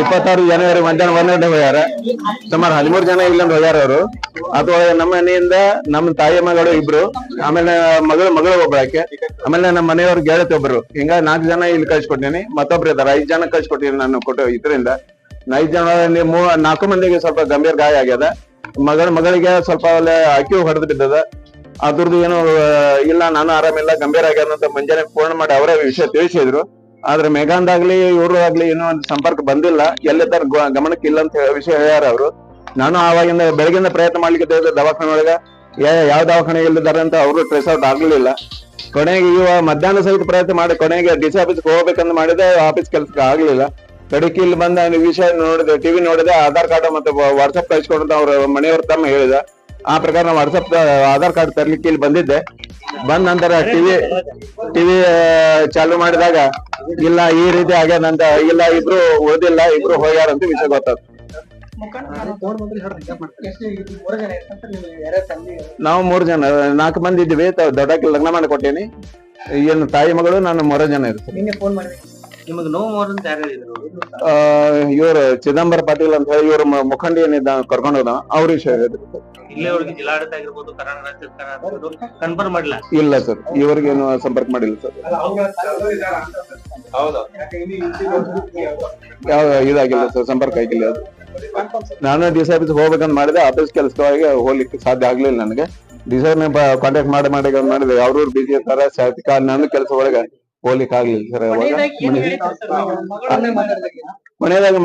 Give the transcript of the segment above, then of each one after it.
ಇಪ್ಪತ್ತಾರು ಜನವರಿ ಮಧ್ಯಾಹ್ನ ಒಂದ್ ಗಂಟೆ ಹೋಗ್ಯಾರ. ಸುಮಾರು ಹದಿಮೂರು ಜನ ಇಲ್ಲಿಂದ ಹೋಗ್ಯಾರ ಅವರು. ಅಥವಾ ನಮ್ಮ ಮನೆಯಿಂದ ನಮ್ಮ ತಾಯಿ ಮಗಳು ಇಬ್ರು, ಆಮೇಲೆ ಮಗಳು ಮಗಳು ಒಬ್ಬಳಕ್ಕೆ ಆಮೇಲೆ ನಮ್ಮ ಮನೆಯವ್ರ ಗೆಳತಿ ಒಬ್ರು. ಹಿಂಗ ನಾಲ್ಕು ಜನ ಇಲ್ಲಿ ಕಳ್ಸಿಕೊಟ್ಟಿನಿ, ಮತ್ತೊಬ್ರು ಇದಾರೆ ಐದ್ ಜನ ಕಳ್ಸಿಕೊಟ್ಟಿನಿ ನಾನು ಕೊಟ್ಟು ಇದರಿಂದ. ಐದ್ ಜನ ನಾಲ್ಕು ಮಂದಿಗೆ ಸ್ವಲ್ಪ ಗಂಭೀರ ಗಾಯ ಆಗ್ಯದ. ಮಗಳ, ಮಗಳಿಗೆ ಸ್ವಲ್ಪ ಅಲ್ಲೇ ಅಕ್ಕಿ ಹೊಡೆದು ಬಿದ್ದದ. ಅದ್ರದ್ದು ಏನು ಇಲ್ಲ, ನಾನು ಆರಾಮಿಲ್ಲ, ಗಂಭೀರ ಆಗ್ಯದ ಅಂತ ಮುಂಜಾನೆ ಫೋನ್ ಮಾಡಿ ಅವರೇ ವಿಷಯ ತಿಳಿಸಿದ್ರು. ಆದ್ರೆ ಮೇಘಾಂದಾಗ್ಲಿ ಇವರು ಆಗ್ಲಿ ಏನೋ ಒಂದು ಸಂಪರ್ಕ ಬಂದಿಲ್ಲ. ಎಲ್ಲಿದ್ದಾರ ಗಮನಕ್ಕೆ ಇಲ್ಲ ಅಂತ ವಿಷಯ ಹೇಳ್ಯಾರ ಅವರು. ನಾನು ಆವಾಗಿಂದ ಬೆಳಗಿಂದ ಪ್ರಯತ್ನ ಮಾಡ್ಲಿಕ್ಕೆ ದವಾಖಾನೆ ಒಳಗ ಯಾವ ದವಾಖಾನೆ ಇಲ್ಲಿದ್ದಾರೆ ಅಂತ ಅವರು ಟ್ರೇಸ್ ಔಟ್ ಆಗ್ಲಿಲ್ಲ. ಕೊನೆಗೆ ಇವ ಮಧ್ಯಾಹ್ನ ಸಹಿತ ಪ್ರಯತ್ನ ಮಾಡಿ ಕೊನೆಗೆ ಡಿ ಸಿ ಆಫೀಸ್ಗೆ ಹೋಗ್ಬೇಕಂತ ಮಾಡಿದೆ ಆಫೀಸ್ ಕೆಲ್ಸಕ್ಕೆ ಆಗ್ಲಿಲ್ಲ. ಕಡೆಗೆ ಇಲ್ಲಿ ಬಂದ ವಿಷಯ ನೋಡಿದೆ ಟಿವಿ ನೋಡಿದೆ, ಆಧಾರ್ ಕಾರ್ಡ್ ಮತ್ತೆ ವಾಟ್ಸ್ಆಪ್ ಕಳಿಸ್ಕೊಂಡಂತ ಅವ್ರ ಮನೆಯವ್ರ ತಮ್ಮ ಹೇಳಿದ. ಆ ಪ್ರಕಾರ ನಾವು ವಾಟ್ಸಪ್ ಆಧಾರ್ ಕಾರ್ಡ್ ತರ್ಲಿಕ್ಕೆ ಇಲ್ಲಿ ಬಂದಿದ್ದೆ. ಬಂದ ನಂತರ ಟಿವಿ ಟಿವಿ ಚಾಲು ಮಾಡಿದಾಗ, ಇಲ್ಲ, ಈ ರೀತಿ ಆಗ್ಯದಂತ ಇಲ್ಲ, ಇಬ್ರು ಓದಿಲ್ಲ, ಇಬ್ರು ಹೋಗ್ಯಾರ ಅಂತ ವಿಷಯ ಗೊತ್ತಾದ ನಾವು ಮೂರು ಜನ, ನಾಲ್ಕು ಮಂದಿ ಇದ್ವಿ ದೊಡ್ಡಕ್ಕೆ ಲಗ್ನ ಮಾಡಿ ಕೊಟ್ಟೇನಿ. ಏನು ತಾಯಿ ಮಗಳು, ನಾನು ಮೂರ ಜನ ಇರ್ತೀವಿ. ನಿಮಗೆ ನೋವು ಮಾಡೋದು ಯಾರು ಹೇಳಿದ್ರು ಆ ಇವ್ರು ಚಿದಂಬರ ಪಾಟೀಲ್ ಅಂತ ಹೇಳಿ ಇವರು ಮುಖಂಡಿ ಏನಿದ್ದ ಕರ್ಕೊಂಡು ಹೋದ. ಅವ್ರಿಗೆ ಹೇಳಿದ್ರು. ಇಲ್ಲೇ ಅವ್ರಿಗೆ ಜಿಲ್ಲಾಡಳಿತ ಆಗಿರ್ಬೋದು ಕರ್ನಾಟಕ ರಾಜ್ಯ ಸರ್ಕಾರ ಆಗಿರ್ಬೋದು ಕನ್ಫರ್ಮ್ ಮಾಡಿಲ್ಲ ಇಲ್ಲ ಸರ್ ಇವ್ರಿಗೇನು ಸಂಪರ್ಕ ಮಾಡಿಲ್ಲ ಸರ್. ಯಾವ ಇದಾಗಿಲ್ಲ ಸರ್? ಸಂಪರ್ಕ ಆಗಿಲ್ಲ ಅದು. ನಾನು ಡಿ ಸಿ ಆಫೀಸ್ ಹೋಗ್ಬೇಕಂತ ಮಾಡಿದೆ ಆಫೀಸ್ ಕೆಲಸವಾಗಿ ಹೋಗ್ಲಿಕ್ಕೆ ಸಾಧ್ಯ ಆಗ್ಲಿಲ್ಲ ನನಗೆ. ಡಿ ಸಿ ಕಾಂಟ್ಯಾಕ್ಟ್ ಮಾಡಿ ಮಾಡಿ ಮಾಡಿದೆ ಅವ್ರವ್ರು ಬಿಸಿ ಇರ್ತಾರೆ ನನ್ನ ಕೆಲಸ ಒಳಗೆ ಹೋಗ್ಲಿಕ್ಕೆ ಆಗ್ಲಿಲ್ಲ ಸರ್ ಮನೆಯದಾಗ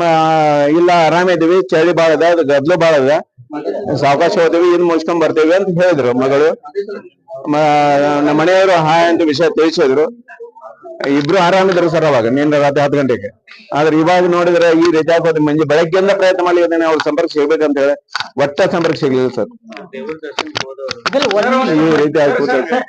ಇಲ್ಲ ಆರಾಮಿದೀವಿ ಚಳಿ ಬಾಳ ಅದ ಅದು ಗದ್ಲು ಬಾಳ ಅದ ಸಾವಕಾಶ ಹೋಗ್ತೀವಿ ಇನ್ ಮುಗಿಸ್ಕೊಂಡ್ ಬರ್ತೇವೆ ಅಂತ ಹೇಳಿದ್ರು ಮಗಳು ನಮ್ಮ ಮನೆಯವರು ಹಾಯ್ ಅಂತ ವಿಷಯ ತಿಳಿಸಿದ್ರು ಇಬ್ರು ಆರಾಮಿದ್ರು ಸರ್ ಅವಾಗ ನಿನ್ನೆ ರಾತ್ರಿ ಹತ್ತು ಗಂಟೆಗೆ ಆದ್ರೆ ಇವಾಗ ನೋಡಿದ್ರೆ ಈ ರೀತಿ ಆಗೋದು ಮಂಜೆ ಬೆಳಗ್ಗೆಯಿಂದ ಪ್ರಯತ್ನ ಮಾಡಿ ಅವ್ರ ಸಂಪರ್ಕ ಸಿಗ್ಬೇಕಂತ ಹೇಳಿ ಒಟ್ಟ ಸಂಪರ್ಕ ಸಿಗ್ಲಿಲ್ಲ ಸರ್ ಈ ರೀತಿ ಆಗ್ಬಿಟ್ಟು